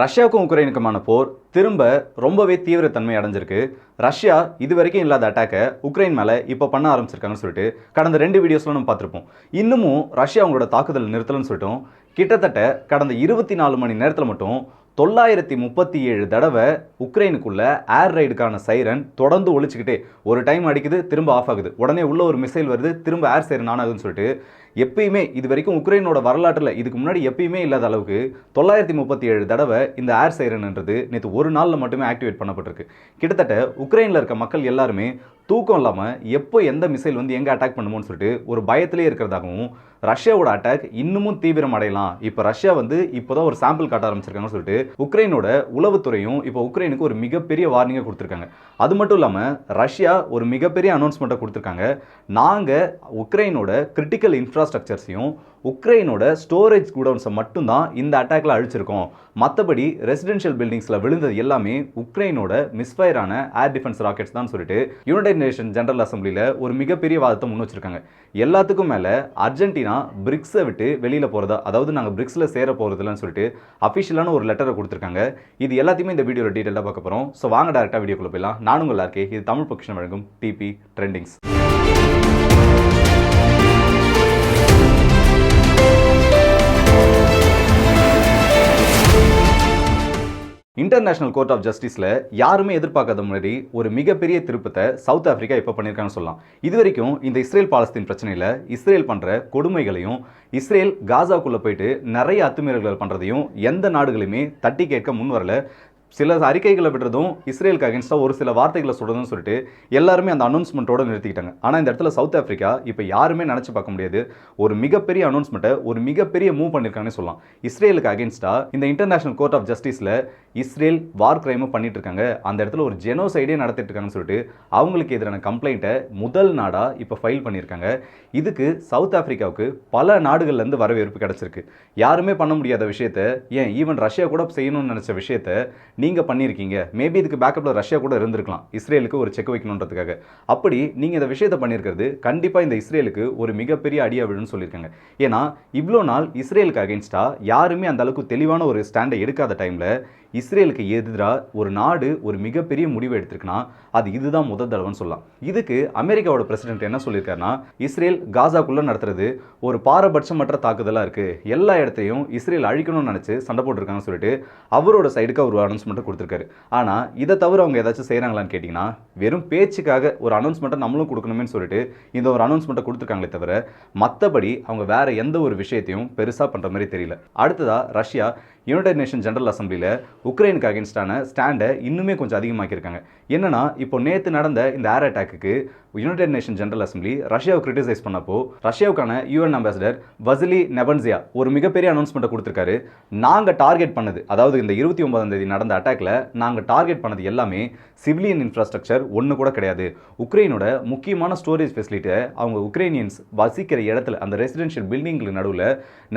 ரஷ்யாவுக்கும் உக்ரைனுக்குமான போர் திரும்ப ரொம்பவே தீவிரத்தன்மை அடைஞ்சிருக்கு. ரஷ்யா இது வரைக்கும் இல்லாத அட்டாக்கை உக்ரைன் மேலே இப்போ பண்ண ஆரம்பிச்சிருக்காங்கன்னு சொல்லிட்டு கடந்த ரெண்டு வீடியோஸில் நம்ம பார்த்துருப்போம். இன்னமும் ரஷ்யா அவங்களோட தாக்குதல் நிறுத்தலன்னு சொல்லிட்டோம் கிட்டத்தட்ட கடந்த இருபத்தி நாலு மணி நேரத்தில் மட்டும் தொள்ளாயிரத்தி முப்பத்தி ஏழு தடவை உக்ரைனுக்குள்ள ஏர் ரைடுக்கான சைரன் தொடர்ந்து ஒழிச்சுக்கிட்டே ஒரு டைம் அடிக்குது திரும்ப ஆஃப் ஆகுது. உடனே உள்ள ஒரு மிசைல் வருது திரும்ப ஏர் சைரன் ஆன் ஆகுதுன்னு சொல்லிட்டு எப்பயுமே இது வரைக்கும் உக்ரைனோட வரலாற்றில் இதுக்கு முன்னாடி எப்பயுமே இல்லாத அளவுக்கு தொள்ளாயிரத்தி முப்பத்தி ஏழு தடவை இந்த ஏர் சைரன்ன்றது நேற்று ஒரு நாளில் மட்டுமே ஆக்டிவேட் பண்ணப்பட்டிருக்கு. கிட்டத்தட்ட உக்ரைனில் இருக்க மக்கள் எல்லாருமே தூக்கம் இல்லாமல் எப்போ எந்த மிசைல் வந்து எங்கே அட்டாக் பண்ணுமோன்னு சொல்லிட்டு ஒரு பயத்திலே இருக்கிறதாகவும் ரஷ்யாவோட அட்டாக் இன்னமும் தீவிரம் அடையலாம் இப்போ ரஷ்யா வந்து இப்போதான் ஒரு சாம்பிள் காட்ட ஆரம்பிச்சிருக்காங்கன்னு சொல்லிட்டு உக்ரைனோட உளவுத்துறையும் இப்போ உக்ரைனுக்கு ஒரு மிகப்பெரிய வார்னிங்கை கொடுத்துருக்காங்க. அது மட்டும் இல்லாமல் ரஷ்யா ஒரு மிகப்பெரிய அனௌன்ஸ்மெண்ட்டை கொடுத்துருக்காங்க. நாங்கள் உக்ரைனோட கிரிட்டிக்கல் இன்ஃப்ராஸ்ட்ரக்சர்ஸையும் உக்ரைனோட ஸ்டோரேஜ் குடவுன்ஸை மட்டும்தான் இந்த அட்டாக்ல அழிச்சிருக்கோம். மற்றபடி ரெசிடென்ஷியல் பில்டிங்ஸில் விழுந்தது எல்லாமே உக்ரைனோட மிஸ்ஃபயரான ஏர் டிஃபென்ஸ் ராக்கெட்ஸ் தான் சொல்லிட்டு யுனைடெட் நேஷன் ஜெனரல் அசம்பிளியில் ஒரு மிகப்பெரிய வாதத்தை முன் வச்சிருக்காங்க. எல்லாத்துக்கும் மேலே அர்ஜென்டினா பிரிக்ஸை விட்டு வெளியில் போகிறதா அதாவது நாங்கள் பிரிக்ஸில் சேர போகிறதில்லன்னு சொல்லிட்டு அஃபிஷியலான ஒரு லெட்டரை கொடுத்துருக்காங்க. இது எல்லாத்தையுமே இந்த வீடியோவில் டீட்டெயிலாக பார்க்க போகிறோம் ஸோ வாங்க டேரெக்டாக வீடியோக்குள்ளே போயிடலாம். நானும் உங்கள் இருக்கே இது தமிழ் பொக்கிஷன் வழங்கும் DP trendings international court of ஜஸ்டிஸில் யாருமே எதிர்பார்க்காத முன்னாடி ஒரு மிகப்பெரிய திருப்பத்தை சவுத் ஆஃப்ரிக்கா இப்போ பண்ணியிருக்கான்னு சொல்லலாம். இது வரைக்கும் இந்த இஸ்ரேல் பாலஸ்தீன் பிரச்சனையில் இஸ்ரேல் பண்ணுற கொடுமைகளையும் இஸ்ரேல் காசாக்குள்ளே போயிட்டு நிறைய அத்துமீறல்கள் பண்ணுறதையும் எந்த நாடுகளுமே தட்டி கேட்க முன் வரல சில அறிக்கைகளை விடுறதும் இஸ்ரேலுக்கு அகேன்ஸ்டாக ஒரு சில வார்த்தைகளை சொல்கிறதும் சொல்லிட்டு எல்லாருமே அந்த அனௌன்ஸ்மெண்ட்டோட நிறுத்திக்கிட்டாங்க. ஆனால் இந்த இடத்துல சவுத் ஆஃப்ரிக்கா இப்போ யாருமே நினச்சி பார்க்க முடியாது. ஒரு மிகப்பெரிய அனௌன்ஸ்மெண்ட்டை ஒரு மிகப்பெரிய மூவ் பண்ணியிருக்காங்கன்னு சொல்லலாம். இஸ்ரேலுக்கு அகேன்ஸ்டாக இந்த இன்டர்நேஷனல் கோர்ட் ஆஃப் ஜஸ்டிஸில் இஸ்ரேல் வார் கிரைமும் பண்ணிட்டு இருக்காங்க அந்த இடத்துல ஒரு ஜெனோசைடே நடத்திட்டு இருக்காங்கன்னு சொல்லிட்டு அவங்களுக்கு எதிரான கம்ப்ளைண்ட்டை முதல் நாடாக இப்போ ஃபைல் பண்ணியிருக்காங்க இதுக்கு சவுத் ஆஃப்ரிக்காவுக்கு பல நாடுகள்லேருந்து வரவேற்பு கிடச்சிருக்கு. யாருமே பண்ண முடியாத விஷயத்த ஏன் ஈவன் ரஷ்யா கூட செய்யணும்னு நினச்ச விஷயத்த நீங்கள் பண்ணியிருக்கீங்க. மேபி இதுக்கு பேக்கப்பில் ரஷ்யா கூட இருந்திருக்கலாம். இஸ்ரேலுக்கு ஒரு செக் வைக்கணுன்றதுக்காக. அப்படி நீங்கள் இந்த விஷயத்தை பண்ணியிருக்கிறது கண்டிப்பாக இந்த இஸ்ரேலுக்கு ஒரு மிகப்பெரிய அடியா விழுன்னு சொல்லியிருக்காங்க. ஏன்னா இவ்வளோ நாள் இஸ்ரேலுக்கு அகேன்ஸ்டாக யாருமே அந்த அளவுக்கு தெளிவான ஒரு ஸ்டாண்டை எடுக்காத டைமில் இஸ்ரேலுக்கு எதிராக ஒரு நாடு ஒரு மிகப்பெரிய முடிவு எடுத்திருக்குன்னா அது இதுதான் முதல் தடவைன்னு சொல்லலாம். இதுக்கு அமெரிக்காவோட பிரசிடென்ட் என்ன சொல்லியிருக்காருன்னா இஸ்ரேல் காசாக்குள்ளே நடத்துறது ஒரு பாரபட்சமற்ற தாக்குதலாக இருக்குது எல்லா இடத்தையும் இஸ்ரேல் அழிக்கணும்னு நினச்சி சண்டை போட்டிருக்காங்கன்னு சொல்லிட்டு அவரோட சைடுக்கு ஒரு அனௌன்ஸ்மெண்ட்டை கொடுத்துருக்காரு. ஆனால் இதை தவிர அவங்க ஏதாச்சும் செய்கிறாங்களான்னு கேட்டிங்கன்னா வெறும் பேச்சுக்காக ஒரு அனௌன்ஸ்மெண்ட்டை நம்மளும் கொடுக்கணுமேனு சொல்லிட்டு இந்த ஒரு அனௌன்ஸ்மெண்ட்டை கொடுத்துருக்காங்களே தவிர மற்றபடி அவங்க வேற எந்த ஒரு விஷயத்தையும் பெருசாக பண்ணுற மாதிரி தெரியல. அடுத்ததாக ரஷ்யா யுனைடெட் நேஷன் ஜெனரல் அசம்பிளியில் உக்ரைனுக்கு அகேன்ஸ்டான ஸ்டாண்டை இன்னுமே கொஞ்சம் அதிகமாக்கியிருக்காங்க. என்னன்னா இப்போ நேற்று நடந்த இந்த ஏர் அட்டாக்கு யுனைடெட் நேஷன் ஜெனரல் அசம்பிளி ரஷ்யாவை கிரிட்டிசைஸ் பண்ணப்போ ரஷ்யாவுக்கான யூஎன் அம்பாசிடர் வசிலி நெபன்சியா ஒரு மிகப்பெரிய அனௌன்ஸ்மெண்ட்டை கொடுத்துருக்காரு. நாங்கள் டார்கெட் பண்ணது அதாவது இந்த இருபத்தி ஒன்பதாம் தேதி நடந்த அட்டாக்ல நாங்கள் டார்கெட் பண்ணது எல்லாமே சிவிலியன் இன்ஃப்ராஸ்ட்ரக்சர் ஒன்று கூட கிடையாது. உக்ரைனோட முக்கியமான ஸ்டோரேஜ் ஃபெசிலிட்டியை அவங்க உக்ரைனியன்ஸ் வசிக்கிற இடத்துல அந்த ரெசிடென்ஷியல் பில்டிங்களுக்கு நடுவில்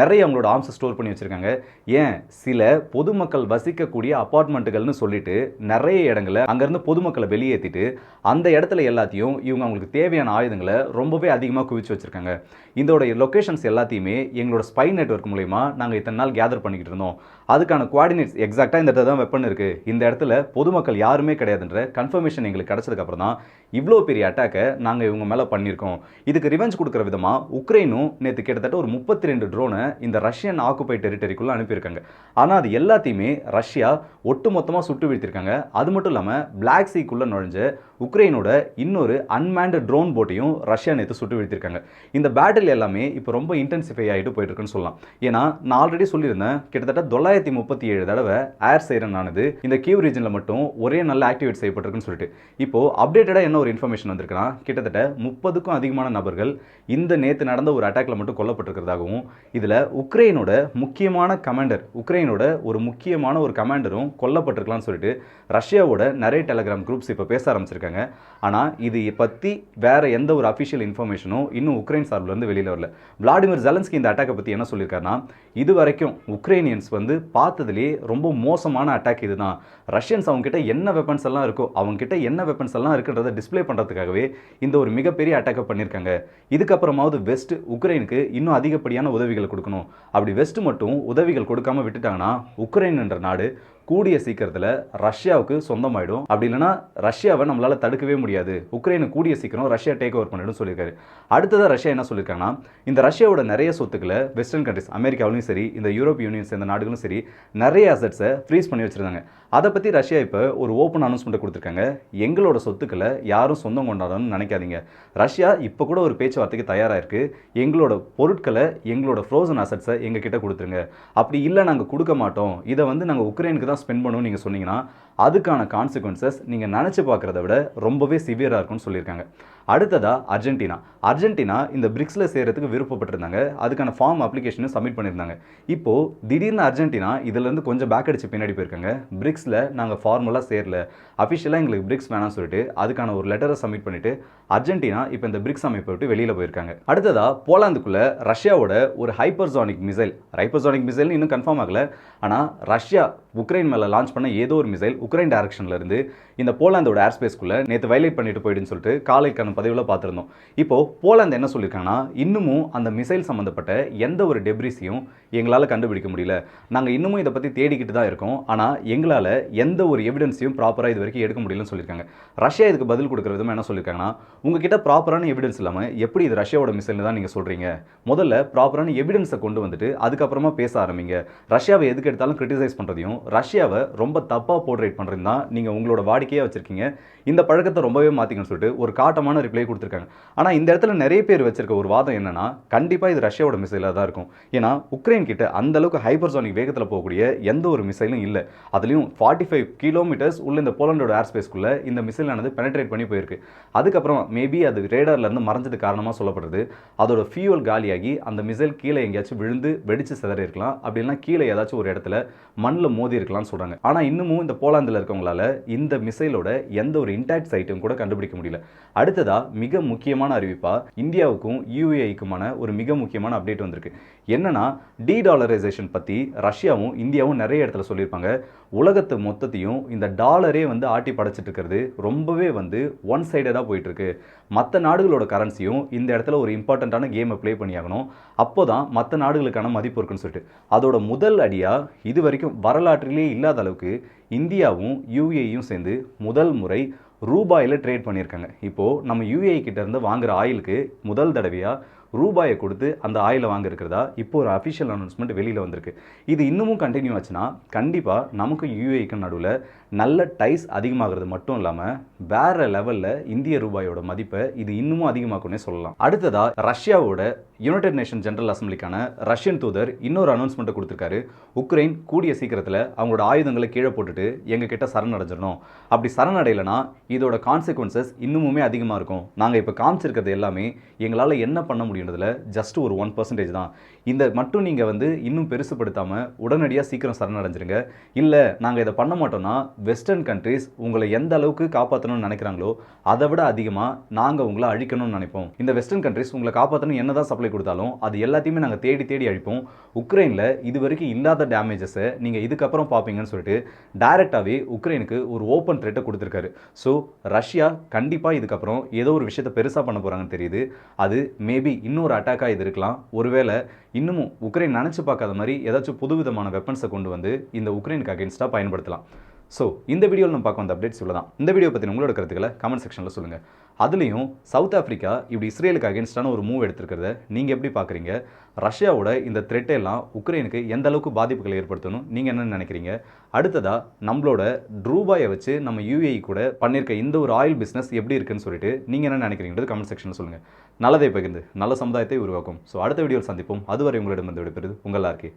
நிறைய அவங்களோட ஆர்ம்ஸை ஸ்டோர் பண்ணி வச்சிருக்காங்க. ஏன்? சில பொதுமக்கள் வசிக்கக்கூடிய அப்பார்ட்மெண்ட்டுகள்னு சொல்லிட்டு நிறைய இடங்களை அங்கேருந்து பொதுமக்களை வெளியேற்றிட்டு அந்த இடத்துல எல்லாத்தையும் இவங்க அவங்களுக்கு தேவையான ஆயுதங்களை ரொம்பவே அதிகமாக குவிச்சு வச்சிருக்காங்க. இதோடைய லொக்கேஷன்ஸ் எல்லாத்தையுமே எங்களோட ஸ்பை நெட்ஒர்க் மூலயமா நாங்கள் இத்தனை நாள் கேதர் பண்ணிக்கிட்டு இருந்தோம். அதுக்கான குவாடினேட்ஸ் எக்ஸாக்டாக இந்த இடத்துல தான் வெப்பன் இருக்குது இந்த இடத்துல பொதுமக்கள் யாருமே கிடையாதுன்ற கன்ஃபர்மேஷன் எங்களுக்கு கிடச்சதுக்கப்புறம் தான் இவ்வளோ பெரிய அட்டாக்கை நாங்கள் இவங்க மேலே பண்ணியிருக்கோம். இதுக்கு ரிவெஞ்ச் கொடுக்குற விதமாக உக்ரைனும் நேற்று கிட்டத்தட்ட ஒரு முப்பத்தி ரெண்டு ட்ரோனை இந்த ரஷ்யன் ஆக்குபை டெரிட்டரிக்குள்ளே அனுப்பியிருக்காங்க. ஆனால் அது எல்லாத்தையுமே ரஷ்யா ஒட்டுமொத்தமாக சுட்டு வீழ்த்திருக்காங்க. அது மட்டும் இல்லாமல் பிளாக் சீக்குள்ளே நுழைஞ்ச உக்ரைனோட இன்னொரு அன்மேண்டு ட்ரோன் போட்டையும் ரஷ்யா நேற்று சுட்டு வீழ்த்திருக்காங்க. இந்த பேட்டில் எல்லாமே இப்போ ரொம்ப இன்டென்சிஃபை ஆகிட்டு போயிட்டுருக்குன்னு சொல்லலாம். ஏன்னா நான் ஆல்ரெடி சொல்லியிருந்தேன் கிட்டத்தட்ட தொள்ளாயிரம் தொள்ளாயிரத்தி முப்பத்தி ஏழு தடவை ஏர் சைரன் ஆனது இந்த கியூ ரீஜனில் மட்டும் ஒரே நல்ல ஆக்டிவேட் செய்யப்பட்டிருக்குன்னு சொல்லிட்டு. இப்போ அப்டேட்டடாக என்ன ஒரு இன்ஃபர்மேஷன் வந்திருக்குன்னா கிட்டத்தட்ட முப்பதுக்கும் அதிகமான நபர்கள் இந்த நேற்று நடந்த ஒரு அட்டாக்ல மட்டும் கொல்லப்பட்டிருக்கிறதாகவும் இதில் உக்ரைனோட முக்கியமான கமாண்டர் உக்ரைனோட ஒரு முக்கியமான ஒரு கமாண்டரும் கொல்லப்பட்டிருக்கலாம்னு சொல்லிட்டு ரஷ்யாவோட நிறைய டெலகிராம் குரூப்ஸ் இப்போ பேச ஆரம்பிச்சிருக்காங்க. ஆனால் இது பற்றி வேற எந்த ஒரு அஃபிஷியல் இன்ஃபர்மேஷனும் இன்னும் உக்ரைன் சார்பில் இருந்து வெளியில் வரல. விளாடிமிர் ஜெலன்ஸ்கி இந்த அட்டாக்கை பற்றி என்ன சொல்லியிருக்காருன்னா இது வரைக்கும் உக்ரைனியன்ஸ் வந்து பார்த்ததுலேயே ரொம்ப மோசமான அட்டாக் இதுதான். ரஷ்யன்ஸ் அவங்ககிட்ட என்ன வெப்பன்ஸ் எல்லாம் இருக்கோ அவங்ககிட்ட என்ன வெப்பன்ஸ் எல்லாம் இருக்குன்றதை டிஸ்ப்ளே பண்ணுறதுக்காகவே இந்த ஒரு மிகப்பெரிய அட்டாக்கை பண்ணியிருக்காங்க. இதுக்கப்புறமாவது வெஸ்ட் உக்ரைனுக்கு இன்னும் அதிகப்படியான உதவிகள் கொடுக்கணும். அப்படி வெஸ்ட் மட்டும் உதவிகள் கொடுக்காம விட்டுட்டாங்கன்னா உக்ரைன்ன்ற நாடு கூடிய சீக்கிரத்தில் ரஷ்யாவுக்கு சொந்தமாயிடும். அப்படி இல்லைன்னா ரஷ்யாவை நம்மளால் தடுக்கவே முடியாது. உக்ரைனை கூடிய சீக்கிரம் ரஷ்யா டேக் ஓவர் பண்ணிடும் சொல்லியிருக்காரு. அடுத்ததாக ரஷ்யா என்ன சொல்லியிருக்காங்கன்னா இந்த ரஷ்யாவோட நிறைய சொத்துக்களை வெஸ்டர்ன் கண்ட்ரிஸ் அமெரிக்காவிலும் சரி இந்த யூரோப் யூனியன் சேர்ந்த நாடுகளும் சரி நிறைய அசட்ஸை ஃப்ரீஸ் பண்ணி வச்சுருந்தாங்க. அதை பற்றி ரஷ்யா இப்போ ஒரு ஓப்பன் அனௌன்ஸ்மெண்ட் கொடுத்துருக்காங்க. எங்களோட சொத்துக்களை யாரும் சொந்தம் கொண்டாடணும்னு நினைக்காதீங்க. ரஷ்யா இப்போ கூட ஒரு பேச்சுவார்த்தைக்கு தயாராக இருக்குது எங்களோட பொருட்களை எங்களோட ஃப்ரோசன் அசட்ஸை எங்ககிட்ட கொடுத்துருங்க. அப்படி இல்லை நாங்கள் கொடுக்க மாட்டோம். இதை வந்து நாங்கள் உக்ரைனுக்கு தான் ஸ்பெண்ட் பண்ணணும்னு நீங்கள் சொன்னீங்கன்னா அதுக்கான கான்சிக்வன்சஸ் நீங்கள் நினச்சி பார்க்குறத விட ரொம்பவே சிவியராக இருக்கும்னு சொல்லியிருக்காங்க. அடுத்ததாக அர்ஜென்டினா. அர்ஜென்டினா இந்த பிரிக்ஸில் சேர்றதுக்கு விருப்பப்பட்டிருந்தாங்க. அதுக்கான ஃபார்ம் அப்ளிகேஷனும் சப்மிட் பண்ணியிருந்தாங்க. இப்போது திடீர்னு அர்ஜென்டினா இதுலேருந்து கொஞ்சம் பேக் அடித்து பின்னாடி போயிருக்காங்க. பிரிக்ஸில் நாங்கள் ஃபார்மலாக சேரல. அஃபிஷியலாக எங்களுக்கு பிரிக்ஸ் வேணாம்னு சொல்லிட்டு அதுக்கான ஒரு லெட்டரை சப்மிட் பண்ணிவிட்டு அர்ஜென்டினா இப்போ இந்த பிரிக்ஸ் அமைப்பை விட்டு வெளியில் போயிருக்காங்க. அடுத்ததாக போலாந்துக்குள்ளே ரஷ்யாவோட ஒரு ஹைப்பர்சானிக் மிசைல் ஹைப்பர்சானிக் மிசைல் இன்னும் கன்ஃபார்ம் ஆகல. ஆனால் ரஷ்யா உக்ரைன் மேலே லான்ச் பண்ண ஏதோ ஒரு மிசைல் உக்ரைன் டைரக்ஷன்லேருந்து இந்த போலாந்தோட ஏர் ஸ்பேஸ்க்குள்ளே நேற்று வைலேட் பண்ணிட்டு போயிடுன்னு சொல்லிட்டு காலை கணக்கு பதிவில் பார்த்துருந்தோம். இப்போது போலாந்து என்ன சொல்லியிருக்காங்கன்னா இன்னமும் அந்த மிசைல் சம்மந்தப்பட்ட எந்த ஒரு டெப்ரிஸையும் எங்களால் கண்டுபிடிக்க முடியல. நாங்கள் இன்னமும் இதை பற்றி தேடிக்கிட்டு தான் இருக்கோம். ஆனால் எங்களால் எந்த ஒரு எவிடன்ஸையும் ப்ராப்பராக இது வரைக்கும் எடுக்க முடியலன்னு சொல்லியிருக்காங்க ரஷ்யா இதுக்கு பதில் கொடுக்குற விதமாக என்ன சொல்லியிருக்காங்கன்னா உங்ககிட்ட ப்ராப்பரான எவிடன்ஸ் இல்லாமல் எப்படி இது ரஷ்யாவோட மிசைல்னு தான் நீங்கள் சொல்கிறீங்க முதல்ல ப்ராப்பரான எவிடன்ஸை கொண்டு வந்துட்டு அதுக்கப்புறமா பேச ஆரம்பிங்க. ரஷ்யாவை எதுக்கு எடுத்தாலும் கிரிட்டிசைஸ் பண்ணுறதையும் ரஷ்யாவை ரொம்ப தப்பாக போர்ட்ரேட் பண்ணுறது தான் நீங்கள் உங்களோட வாடிக்கையாக வச்சுருக்கீங்க. இந்த பழக்கத்தை ரொம்பவே மாற்றிக்கணும்னு சொல்லிட்டு ஒரு காட்டமான ரிப்ளை கொடுத்துருக்காங்க. ஆனால் இந்த இடத்துல நிறைய பேர் வச்சிருக்க ஒரு வாதம் என்னன்னா கண்டிப்பாக இது ரஷ்யாவோட மிசைலாக தான் இருக்கும். ஏன்னா உக்ரைன் கிட்ட அந்த அளவுக்கு ஹைப்பர்சானிக் வேகத்தில் போகக்கூடிய எந்த ஒரு மிசைலும் இல்லை. அதுலேயும் ஃபார்ட்டி ஃபைவ் கிலோமீட்டர்ஸ் உள்ள இந்த போலண்டோட ஏர் ஸ்பேஸ்க்குள்ளே இந்த மிசைலானது பெனட்ரேட் பண்ணி போயிருக்கு. அதுக்கப்புறம் மேபி அது ரேடார்லேருந்து மறைஞ்சது காரணமாக சொல்லப்படுறது. அதோட ஃபியூவல் காலியாகி அந்த மிசைல் கீழே எங்கேயாச்சும் விழுந்து வெடிச்சு சிதறி இருக்கலாம். அப்படின்னா கீழே ஏதாச்சும் ஒரு இடத்துல மண்ணில் மோதி இருக்கலாம்னு சொல்கிறாங்க ஆனால் இன்னமும் இந்த போலாந்தில் இருக்கவங்களால இந்த மிசைலோட எந்த ஒரு இன்டாக்ட் சைட்டும் கூட கண்டுபிடிக்க முடியல. அடுத்ததா மிக முக்கியமான அறிவிப்பா இந்தியாவுக்கும் யூஏஐக்குமான ஒரு மிக முக்கியமான அப்டேட் வந்திருக்கு. என்னன்னா டி டாலரைசேஷன் பற்றி ரஷ்யாவும் இந்தியாவும் நிறைய இடத்துல சொல்லியிருப்பாங்க. உலகத்து மொத்தத்தையும் இந்த டாலரே வந்து ஆட்டி படைச்சிட்டு இருக்கிறது ரொம்பவே வந்து ஒன் சைடடாக போயிட்டுருக்கு. மற்ற நாடுகளோட கரன்சியும் இந்த இடத்துல ஒரு இம்பார்ட்டண்ட்டான கேமை ப்ளே பண்ணியாகணும். அப்போ தான் மற்ற நாடுகளுக்கான மதிப்பு இருக்குன்னு சொல்லிட்டு. அதோட முதல் அடியாக இது வரைக்கும் வரலாற்றிலேயே இல்லாத அளவுக்கு இந்தியாவும் யூஏயும் சேர்ந்து முதல் முறை ரூபாயில் ட்ரேட் பண்ணியிருக்காங்க. இப்போது நம்ம யூஏ கிட்டேருந்து இருந்து வாங்குற ஆயிலுக்கு முதல் தடவையாக ரூபாயை கொடுத்து அந்த ஆயிலை வாங்கியிருக்கிறதா? இப்போ ஒரு அஃபிஷியல் அனௌன்ஸ்மெண்ட் வெளியில் வந்திருக்கு. இது இன்னமும் கண்டினியூ ஆச்சுன்னா கண்டிப்பாக நமக்கும் யூஏக்கு நடுவில் நல்ல டைஸ் அதிகமாகிறது மட்டும் இல்லாமல் வேற லெவலில் இந்திய ரூபாயோட மதிப்பை இது இன்னமும் அதிகமாக்கும்னே சொல்லலாம். அடுத்ததாக ரஷ்யாவோட யுனைடெட் நேஷன் ஜெனரல் அசம்பிளிக்கான ரஷ்யன் தூதர் இன்னொரு அனௌன்ஸ்மெண்ட்டை கொடுத்துருக்காரு. உக்ரைன் கூடிய சீக்கிரத்தில் அவங்களோட ஆயுதங்களை கீழே போட்டுட்டு எங்ககிட்ட சரணடைஞ்சிடணும். அப்படி சரணடையலைன்னா இதோட கான்சிக்வன்சஸ் இன்னுமுமே அதிகமாக இருக்கும். நாங்கள் இப்போ காமிச்சிருக்கிறது எல்லாமே எங்களால் என்ன பண்ண முடியும்? அப்படின்றதுல ஜஸ்ட் ஒரு ஒன் பர்சன்டேஜ் தான். இந்த மட்டும் நீங்கள் வந்து இன்னும் பெருசுப்படுத்தாமல் உடனடியாக சீக்கிரம் சரணடைஞ்சிருங்க. இல்லை நாங்கள் இதை பண்ண மாட்டோம்னா வெஸ்டர்ன் கண்ட்ரீஸ் உங்களை எந்த அளவுக்கு காப்பாற்றணும்னு நினைக்கிறாங்களோ அதை விட அதிகமாக நாங்கள் உங்களை அழிக்கணும்னு நினைப்போம். இந்த வெஸ்டர்ன் கண்ட்ரீஸ் உங்களை காப்பாற்றணும் என்னதான் சப்ளை கொடுத்தாலும் அது எல்லாத்தையுமே நாங்கள் தேடி தேடி அழிப்போம். உக்ரைனில் இது வரைக்கும் இல்லாத டேமேஜஸை நீங்கள் இதுக்கப்புறம் பார்ப்பீங்கன்னு சொல்லிட்டு டைரெக்டாகவே உக்ரைனுக்கு ஒரு ஓப்பன் த்ரெட்டை கொடுத்துருக்காரு. ஸோ ரஷ்யா கண்டிப்பாக இதுக்கப்புறம் ஏதோ ஒரு விஷயத்தை பெருசாக பண்ண போகிறாங்கன்னு தெரியுது. அது மேபி இன்னொரு அட்டாக்காக இது இருக்கலாம். ஒருவேளை இன்னமும் உக்ரைன் நினச்சி பார்க்காத மாதிரி ஏதாச்சும் புதுவிதமான வெப்பன்ஸை கொண்டு வந்து இந்த உக்ரைனுக்கு அகேன்ஸ்டாக பயன்படுத்தலாம். ஸோ இந்த வீடியோவில் நம்ம பார்க்க வந்த அப்டேட்ஸ் இவ்வளோ தான் இந்த வீடியோ பற்றி உங்களோட கருத்துக்களை கமெண்ட் செக்ஷனில் சொல்லுங்கள் அதுலேயும் சவுத் ஆஃப்ரிக்கா இப்படி இஸ்ரேலுக்கு அகேன்ஸ்டான ஒரு மூவ் எடுத்திருக்கிறத நீங்கள் எப்படி பார்க்குறீங்க? ரஷ்யாவோட இந்த த்ரெட்டை எல்லாம் உக்ரைனுக்கு எந்த அளவுக்கு பாதிப்புகளை ஏற்படுத்தணும் நீங்கள் என்ன நினைக்கிறீங்க? அடுத்ததாக நம்மளோட ரூபாயை வச்சு நம்ம யூஏஇ கூட பண்ணியிருக்க இந்த ஒரு ஆயில் பிஸ்னஸ் எப்படி இருக்குன்னு சொல்லிட்டு நீங்கள் என்ன நினைக்கிறீங்கிறது கமெண்ட் செக்ஷனில் சொல்லுங்கள் நல்லதை பகிர்ந்து நல்ல சமுதாயத்தை உருவாக்கும். ஸோ அடுத்த வீடியோவில் சந்திப்போம். அதுவரை உங்களிடம் வந்து விடுப்பது உங்கள் ஆர்கே